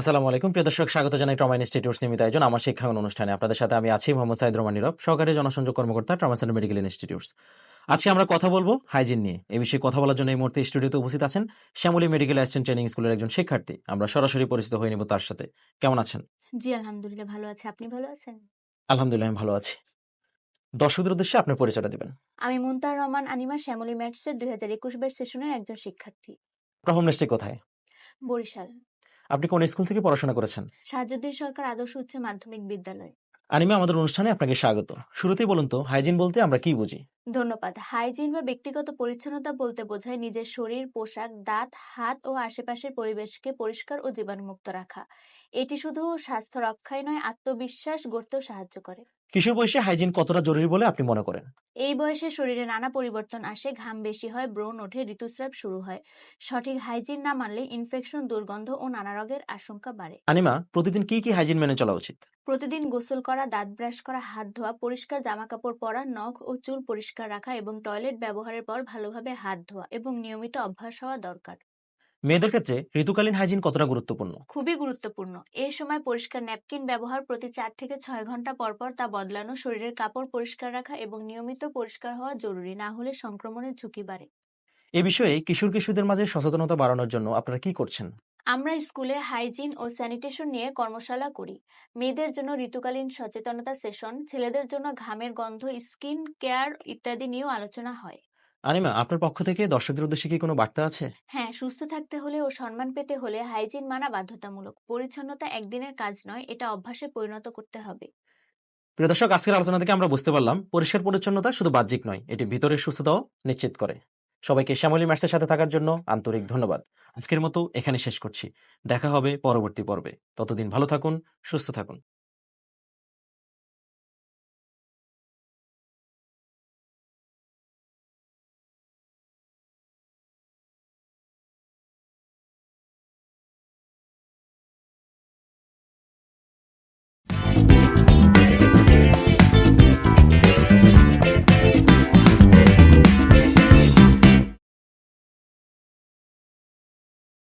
আসসালামু আলাইকুম। প্রিয় দর্শক স্বাগত জানাই ট্রমা ইনস্টিটিউট সীমিত আয়োজন আমার শিক্ষাঙ্গন অনুষ্ঠানে। আপনাদের সাথে আমি আছি মোহাম্মদ সাইদ রহমান নীরব সহকারী জনসংযোগ কর্মকর্তা ট্রমা সেন্টার মেডিকেল ইনস্টিটিউটস আজকে আমরা কথা বলব হাইজিন নিয়ে। এই বিষয়ে কথা বলার জন্য এই মুহূর্তে স্টুডিওতে উপস্থিত আছেন শ্যামলী মেডিকেল অ্যাসিস্ট্যান্ট ট্রেনিং স্কুলের একজন শিক্ষার্থী। আমরা সরাসরি পরিচিত হয়ে নেব তার সাথে। কেমন আছেন? জি আলহামদুলিল্লাহ ভালো আছি। আপনি ভালো আছেন? আলহামদুলিল্লাহ আমি ভালো আছি। দর্শকদের উদ্দেশ্যে আপনার পরিচয়টা দিবেন। আমি মুনতার রহমান আনিমা শ্যামলী ম্যাটসের দুই হাজার একুশ বাইশ সেশনের একজন শিক্ষার্থী। আপনার হোম কোথায়? বরিশাল। আপনি কোন স্কুল থেকে পড়াশোনা করেছেন? সাজুদ্দিন সরকার আদর্শ উচ্চ মাধ্যমিক বিদ্যালয়। আনিমা আমাদের অনুষ্ঠানে আপনাকে স্বাগত। শুরুতেই বলুন তো হাইজিন বলতে আমরা কি বুঝি? ধন্যবাদ। হাইজিন বা ব্যক্তিগত পরিচ্ছন্নতা বলতে বোঝায় নিজের শরীর পোশাক দাঁত হাত ও আশেপাশের পরিবেশকে পরিষ্কার ও জীবাণুমুক্ত রাখা। এটি শুধু স্বাস্থ্য রক্ষায় নয় আত্মবিশ্বাস গড়তেও সাহায্য করে। কিশোর বয়সে হাইজিন কতটা জরুরি বলে আপনি মনে করেন? এই বয়সে শরীরে নানা পরিবর্তন আসে ঘাম বেশি হয় ব্রণ ওঠে ঋতুস্রাব শুরু হয়। সঠিক হাইজিন না মানলে ইনফেকশন দুর্গন্ধ ও নানা রোগের আশঙ্কা বাড়ে। আনিমা প্রতিদিন কি কি হাইজিন মেনে চলা উচিত? প্রতিদিন গোসল করা দাঁত ব্রাশ করা হাত ধোয়া পরিষ্কার জামাকাপড় পরা নখ ও চুল পরিষ্কার রাখা এবং টয়লেট ব্যবহারের পর ভালোভাবে হাত ধোয়া এবং নিয়মিত অভ্যাস হওয়া দরকার। মেয়েদের ক্ষেত্রে ঋতুকালীন হাইজিন কতটা গুরুত্বপূর্ণ? খুবই গুরুত্বপূর্ণ। এই সময় পরিষ্কার ন্যাপকিন ব্যবহার প্রতি চার থেকে ছয় ঘণ্টা পর পর তা বদলানো শরীরের কাপড় পরিষ্কার রাখা এবং নিয়মিত পরিষ্কার হওয়া জরুরি না হলে সংক্রমণের ঝুঁকি বাড়ে। এ বিষয়ে কিশোর কিশোরদের মাঝে সচেতনতা বাড়ানোর জন্য আপনারা কি করছেন? আমরা স্কুলে হাইজিন ও স্যানিটেশন নিয়ে কর্মশালা করি। মেয়েদের জন্য ঋতুকালীন সচেতনতা সেশন ছেলেদের জন্য ঘামের গন্ধ স্কিন কেয়ার ইত্যাদি নিয়েও আলোচনা হয়। আনিমা আপনার পক্ষ থেকে দর্শকদের উদ্দেশ্যে কি কোনো বার্তা আছে? হ্যাঁ সুস্থ থাকতে হলে ও সম্মান পেতে হলে হাইজিন মানা বাধ্যতামূলক। পরিচ্ছন্নতা একদিনের কাজ নয় এটা অভ্যাসে পরিণত করতে হবে। প্রিয় দর্শক আজকের আলোচনা থেকে আমরা বুঝতে পারলাম পরিষ্কার পরিচ্ছন্নতা শুধু বাহ্যিক নয় এটি ভিতরের সুস্থতাও নিশ্চিত করে। সবাইকে শ্যামলী ম্যাটসের সাথে থাকার জন্য আন্তরিক ধন্যবাদ। আজকের মতো এখানে শেষ করছি। দেখা হবে পরবর্তী পর্বে। ততদিন ভালো থাকুন সুস্থ থাকুন।